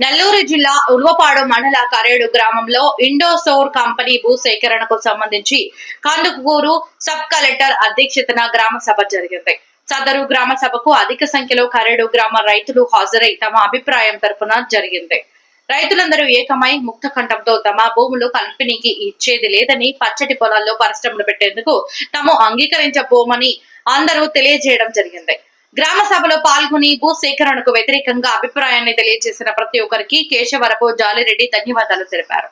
నెల్లూరు జిల్లా ఉల్వపాడు మండల కరేడు గ్రామంలో ఇండోసోర్ కంపెనీ భూ సేకరణకు సంబంధించి కందుకూరు సబ్ కలెక్టర్ అధ్యక్షతన గ్రామ సభ జరిగింది. సదరు గ్రామ సభకు అధిక సంఖ్యలో కరేడు గ్రామ రైతులు హాజరై తమ అభిప్రాయం తరపున జరిగింది. రైతులందరూ ఏకమై ముక్త కంఠంతో తమ భూములు కంపెనీకి ఇచ్చేది లేదని పచ్చటి పొలాల్లో పరిశ్రమలు పెట్టేందుకు తాము అంగీకరించబోమని అందరూ తెలియజేయడం జరిగింది. గ్రామ సభలో పాల్గొని భూ సేకరణకు వ్యతిరేకంగా అభిప్రాయాన్ని తెలియజేసిన ప్రతి ఒక్కరికి కేశవరపు జాలిరెడ్డి ధన్యవాదాలు తెలిపారు.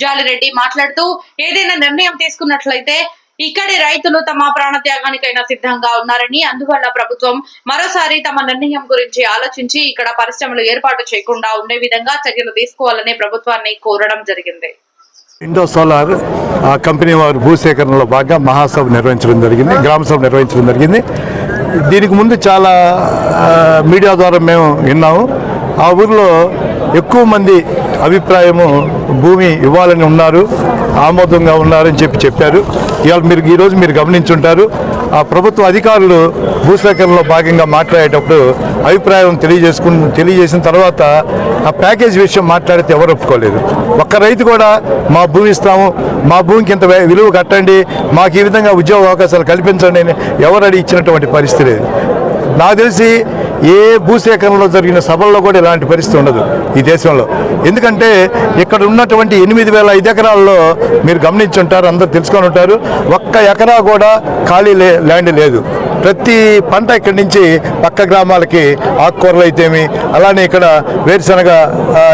జాలిరెడ్డి మాట్లాడుతూ ఏదైనా నిర్ణయం తీసుకున్నట్లయితే ఇక్కడి రైతులు తమ ప్రాణత్యాగానికైనా సిద్ధంగా ఉన్నారని అందువల్ల ప్రభుత్వం మరోసారి తమ నిర్ణయం గురించి ఆలోచించి ఇక్కడ పరిశ్రమలు ఏర్పాటు చేయకుండా ఉండే విధంగా చర్యలు తీసుకోవాలని ప్రభుత్వాన్ని కోరడం జరిగింది. ఇండో సోలార్ ఆ కంపెనీ వారు భూసేకరణలో భాగంగా మహాసభ నిర్వహించడం జరిగింది గ్రామసభ నిర్వహించడం జరిగింది. దీనికి ముందు చాలా మీడియా ద్వారా మేము విన్నాము. ఆ ఊరిలో ఎక్కువ మంది అభిప్రాయము భూమి ఇవ్వాలని ఉన్నారు. ఆమోదంగా ఉన్నారని చెప్పి చెప్పారు. ఇవాళ మీరు ఈరోజు మీరు గమనించుంటారు. ఆ ప్రభుత్వ అధికారులు భూసేకరణలో భాగంగా మాట్లాడేటప్పుడు అభిప్రాయం తెలియజేసుకు తెలియజేసిన తర్వాత ఆ ప్యాకేజ్ విషయం మాట్లాడితే ఎవరు ఒప్పుకోలేదు. ఒక్క రైతు కూడా మా భూమి ఇస్తాము మా భూమికి ఇంత విలువ కట్టండి మాకు ఈ విధంగా ఉద్యోగ అవకాశాలు కల్పించండి అని ఎవరు అడిగి ఇచ్చినటువంటి పరిస్థితి లేదు. నాకు తెలిసి ఏ భూసేకరణలో జరిగిన సభల్లో కూడా ఇలాంటి పరిస్థితి ఉండదు ఈ దేశంలో. ఎందుకంటే ఇక్కడ ఉన్నటువంటి ఎనిమిది వేల ఐదు ఎకరాల్లో మీరు గమనించుంటారు అందరు తెలుసుకొని ఉంటారు ఒక్క ఎకరా కూడా ఖాళీ లే ల్యాండ్ లేదు. ప్రతి పంట ఇక్కడి నుంచి పక్క గ్రామాలకి ఆకుకూరలు అయితేమి అలానే ఇక్కడ వేరుశనగ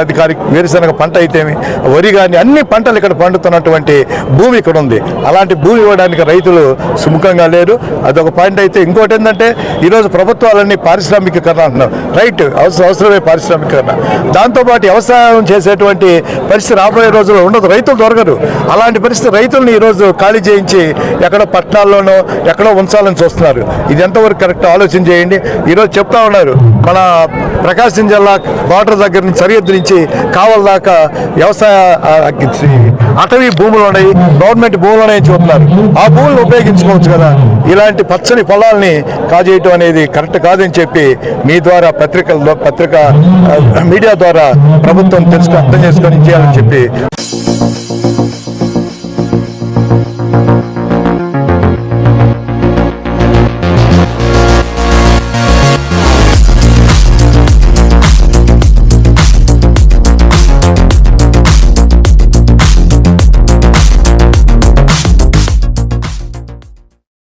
అధికారి వేరుశనగ పంట అయితేమి వరి కానీ అన్ని పంటలు ఇక్కడ పండుతున్నటువంటి భూమి ఇక్కడ ఉంది. అలాంటి భూమి ఇవ్వడానికి రైతులు సుముఖంగా లేరు. అదొక పాయింట్ అయితే. ఇంకోటి ఏంటంటే ఈరోజు ప్రభుత్వాలన్నీ పారిశ్రామికీకరణ అంటున్నారు. రైట్ అవసరం అవసరమే పారిశ్రామికీకరణ. దాంతోపాటు వ్యవసాయం చేసేటువంటి పరిస్థితి రాబోయే రోజుల్లో ఉండదు. రైతులు దొరకరు. అలాంటి పరిస్థితి రైతుల్ని ఈరోజు ఖాళీ చేయించి ఎక్కడో పట్టణాల్లోనో ఎక్కడో ఉంచాలని చూస్తున్నారు. ఇది ఎంతవరకు కరెక్ట్ ఆలోచన చేయండి. ఈరోజు చెప్తా ఉన్నారు మన ప్రకాశం జిల్లా బార్డర్ దగ్గర నుంచి సరిహద్దు నుంచి కావల దాకా వ్యవసాయ అటవీ భూములు ఉన్నాయి గవర్నమెంట్ భూములు ఉన్నాయని చెబుతున్నారు. ఆ భూములను ఉపయోగించుకోవచ్చు కదా. ఇలాంటి పచ్చని పొలాల్ని కాజేయటం అనేది కరెక్ట్ కాదని చెప్పి మీ ద్వారా పత్రికల్లో పత్రిక మీడియా ద్వారా ప్రభుత్వం తెలుసుకు అర్థం చేసుకొని చేయాలని చెప్పి